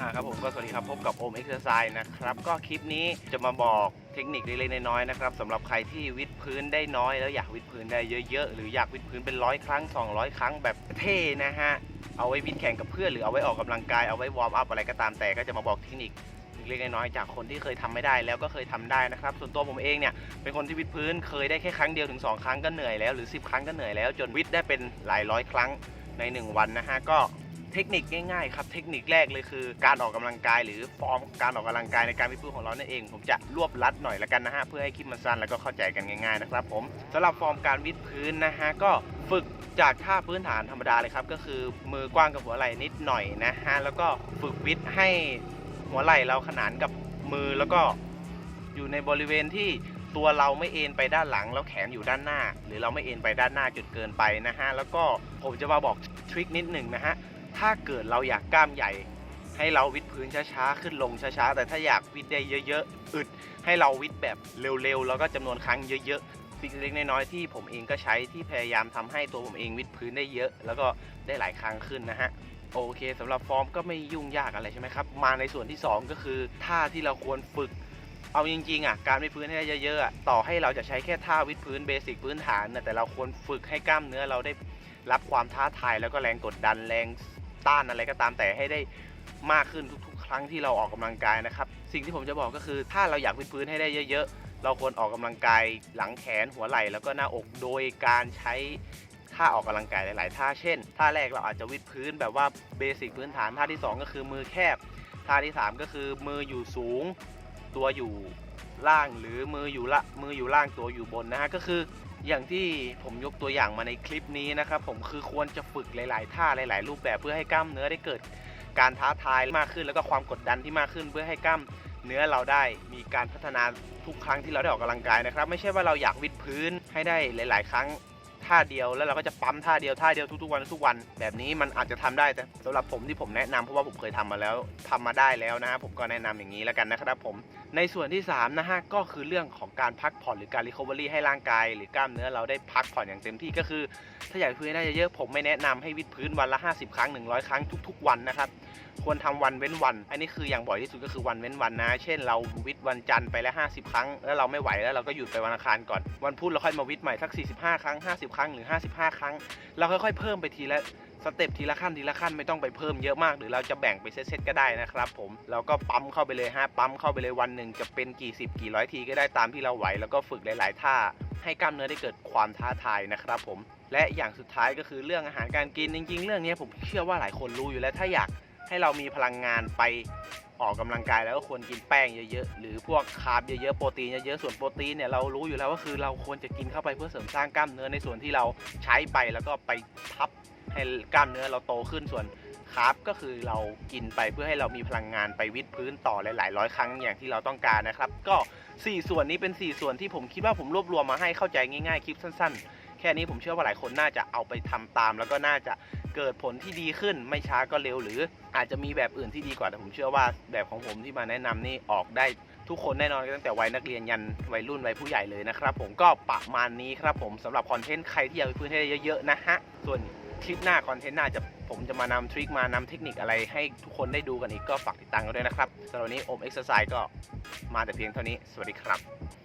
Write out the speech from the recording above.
อ่าครับผมก็สวัสดีครับพบกับโอมเอ็กซ์ไซส์นะครับ ก็คลิปนี้จะมาบอกเทคนิคเล็กๆน้อยๆนะครับสำหรับใครที่วิดพื้นได้น้อย แล้วอยากวิดพื้นได้เยอะๆ หรืออยากวิดพื้นเป็นร้อยครั้ง 200 ครั้งแบบเท่นะฮะ เอาไว้วิดแข่งกับเพื่อนหรือเอาไว้ออกกำลังกายเอาไว้วอร์มอัพอะไรก็ตามแต่ก็จะมาบอกเทคนิคเล็กๆน้อยๆจากคนที่เคยทำไม่ได้แล้วก็เคยทำได้นะครับ ส่วนตัวผมเองเนี่ยเป็นคนที่วิดพื้นเคยได้แค่ครั้งเดียวถึงสองครั้งก็เหนื่อยแล้วหรือ 10 ครั้งก็เหนื่อยแล้ว จนวิดได้เป็นหลายร้อยครั้งในหนึ่งวันนะฮะก็ เทคนิคง่ายๆครับเทคนิคแรกเลยคือการออกกำลังกาย หรือฟอร์มการออกกำลังกายในการวิพื้นของเรานั่นเอง ผมจะรวบลัดหน่อยละกันนะฮะเพื่อให้คลิปมันสั้นแล้วก็เข้าใจกันง่ายๆนะครับผมสำหรับฟอร์มการวิดพื้นนะฮะก็ฝึกจากท่าพื้นฐานธรรมดาเลยครับ ก็คือมือกว้างกับหัวไหล่นิดหน่อยนะฮะแล้วก็ฝึกวิดให้หัวไหล่เราขนานกับมือแล้วก็อยู่ในบริเวณที่ตัวเราไม่เอ็นไปด้านหลังแล้วแขนอยู่ด้านหน้า หรือเราไม่เอ็นไปด้านหน้าจนเกินไปนะฮะแล้วก็ผมจะมาบอกทริคนิดหนึ่งนะฮะ ถ้าเกิดเราอยากกล้ามใหญ่ ให้เราวิดพื้นช้าๆ ขึ้นลงช้าๆ แต่ถ้าอยากวิดได้เยอะๆ อึด ให้เราวิดแบบเร็วๆ แล้วก็จำนวนครั้งเยอะๆ สิ่งเล็กๆน้อยๆที่ผมเองก็ใช้ที่พยายามทำให้ตัวผมเองวิดพื้นได้เยอะ แล้วก็ได้หลายครั้งขึ้นนะฮะโอเคสำหรับฟอร์มก็ไม่ยุ่งยากอะไรใช่ไหมครับ มาในส่วนที่ 2 ก็คือท่าที่เราควรฝึก เอาจริงๆอะการวิดพื้นให้ได้เยอะๆอะต่อให้เราจะใช้แค่ท่าวิดพื้นเบสิกพื้นฐานนะแต่เราควรฝึกให้กล้ามเนื้อเราได้รับความท้าทายแล้วก็แรงกดดันแรง ต้านอะไรก็ตามแต่ให้ได้มากขึ้นทุกๆ ครั้งที่เราออกกำลังกายนะครับ สิ่งที่ผมจะบอกก็คือ ถ้าเราอยากวิดพื้นให้ได้เยอะ ๆ เราควรออกกำลังกายหลังแขนหัวไหล่แล้วก็หน้าอกโดยการใช้ท่าออกกำลังกายหลายๆท่าเช่นท่าแรกเราอาจจะวิดพื้นแบบว่าเบสิกพื้นฐานท่าที่สองก็คือมือแคบท่าที่สามก็คือมืออยู่สูงตัวอยู่ล่างหรือมืออยู่ละมืออยู่ล่างตัวอยู่บนนะฮะก็คือ อย่างที่ผมยกตัวอย่างมาในคลิปนี้นะครับผมคือควรจะฝึกหลาย ๆ ท่าหลาย ๆ รูปแบบเพื่อให้กล้ามเนื้อได้เกิดการท้าทายมากขึ้น แล้วก็ความกดดันที่มากขึ้น เพื่อให้กล้ามเนื้อเราได้มีการพัฒนาทุกครั้งที่เราได้ออกกำลังกายนะครับ ไม่ใช่ว่าเราอยากวิดพื้นให้ได้หลาย ๆ ครั้ง ท่าเดียวแล้วเราก็จะปั๊มท่าเดียวท่าเดียวทุกๆวันทุกวัน แบบนี้มันอาจจะทำได้แต่สำหรับผมที่ผมแนะนำเพราะว่าผมเคยทำมาแล้วทำมาได้แล้วนะผมก็แนะนำอย่างนี้แล้วกันนะครับผมในส่วนที่3นะฮะก็คือเรื่องของการพักผ่อนหรือการรีคอเวอรี่ให้ร่างกาย หรือกล้ามเนื้อเราได้พักผ่อนอย่างเต็มที่ก็คือ ถ้าอยากพื้นได้เยอะผมไม่แนะนำให้วิดพื้นวันละ 50 ครั้ง 100 ครั้งทุก ๆ วันนะครับควรทำวันเว้นวัน อันนี้คืออย่างบ่อยที่สุดก็คือวันเว้นวันนะ เช่นเราวิดวันจันทร์ไปแล้ว 50 ครั้ง แล้วเราไม่ไหวแล้วเราก็หยุดไปวันอังคารก่อนวันพุธเราค่อยมาวิดใหม่สัก 45 ครั้ง 50ครั้งหรือ 55 ครั้ง เราค่อยๆเพิ่มไปทีละสเต็ปทีละขั้นทีละขั้นไม่ต้องไปเพิ่มเยอะมาก หรือเราจะแบ่งไปเซตๆก็ได้นะครับผมเราก็ปั๊มเข้าไปเลยฮะปั๊มเข้าไปเลยวันหนึ่งจะเป็นกี่สิบกี่ร้อยทีก็ได้ตามที่เราไหว แล้วก็ฝึกหลาย ๆ ท่าให้กล้ามเนื้อได้เกิดความท้าทายนะครับผมและอย่างสุดท้ายก็คือเรื่องอาหารการกินจริง ๆ เรื่องนี้ผมเชื่อว่าหลายคนรู้อยู่แล้วถ้าอยาก ให้เรามีพลังงานไปออกกำลังกายแล้วก็ควรกินแป้งเยอะๆ หรือพวกคาร์บเยอะๆ โปรตีนเยอะๆ ส่วนโปรตีนเนี่ยเรารู้อยู่แล้วว่าคือเราควรจะกินเข้าไปเพื่อเสริมสร้างกล้ามเนื้อในส่วนที่เราใช้ไปแล้วก็ไปทับให้กล้ามเนื้อเราโตขึ้นส่วนคาร์บก็คือเรากินไปเพื่อให้เรามีพลังงานไปวิดพื้นต่อหลายๆร้อยครั้งอย่างที่เราต้องการนะครับ ก็ 4 ส่วนนี้เป็น 4 ส่วนที่ผมคิดว่าผมรวบรวมมาให้เข้าใจง่ายๆ คลิปสั้นๆ แค่นี้ผมเชื่อว่าหลายคนน่าจะเอาไปทำตาม แล้วก็น่าจะเกิดผลที่ดีขึ้นไม่ช้าก็เร็ว หรืออาจจะมีแบบอื่นที่ดีกว่าแต่ผมเชื่อว่าแบบของผมที่มาแนะนำนี่ออกได้ทุกคนแน่นอนตั้งแต่วัยนักเรียนยันวัยรุ่นวัยผู้ใหญ่เลยนะครับผมก็ประมาณนี้ครับผมสำหรับคอนเทนต์ใครที่อยากไปพื้นให้ได้เยอะๆนะฮะส่วนคลิปหน้าคอนเทนต์หน้าจะผมจะมานำทริคมานำเทคนิคอะไรให้ทุกคนได้ดูกันอีกก็ฝากติดตามกันด้วยนะครับสำหรับวันนี้โอมเอ็กซ์ไซส์ก็มาแต่เพียงเท่านี้ สวัสดีครับ